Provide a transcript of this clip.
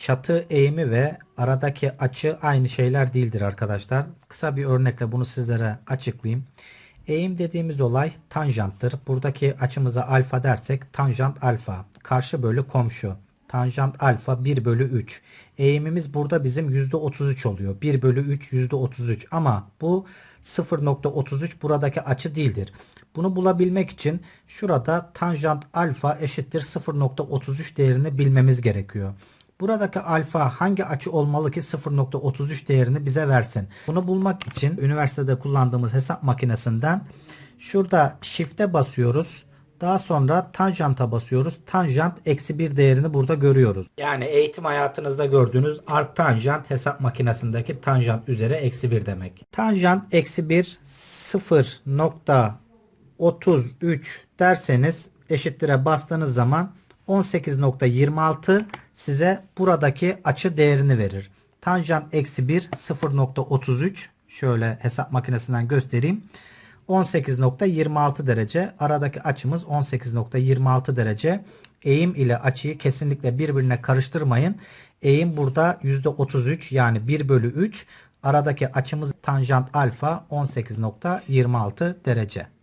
çatı eğimi ve aradaki açı aynı şeyler değildir arkadaşlar. Kısa bir örnekle bunu sizlere açıklayayım. Eğim dediğimiz olay tanjanttır. Buradaki açımıza alfa dersek tanjant alfa. Karşı bölü komşu. Tanjant alfa 1 bölü 3. Eğimimiz burada bizim %33 oluyor. 1 bölü 3 %33 ama bu 0.33 buradaki açı değildir. Bunu bulabilmek için şurada tanjant alfa eşittir 0.33 değerini bilmemiz gerekiyor. Buradaki alfa hangi açı olmalı ki 0.33 değerini bize versin? Bunu bulmak için üniversitede kullandığımız hesap makinesinden şurada shift'e basıyoruz. Daha sonra tanjanta basıyoruz. Tanjant eksi 1 değerini burada görüyoruz. Yani eğitim hayatınızda gördüğünüz arc tanjant hesap makinesindeki tanjant üzeri eksi 1 demek. Tanjant eksi 1 0.33 derseniz eşittire bastığınız zaman 18.26 size buradaki açı değerini verir. Tanjant eksi 1 0.33 şöyle hesap makinesinden göstereyim. 18.26 derece. Aradaki açımız 18.26 derece. Eğim ile açıyı kesinlikle birbirine karıştırmayın. Eğim burada %33 yani 1 bölü 3. Aradaki açımız tanjant alfa 18.26 derece.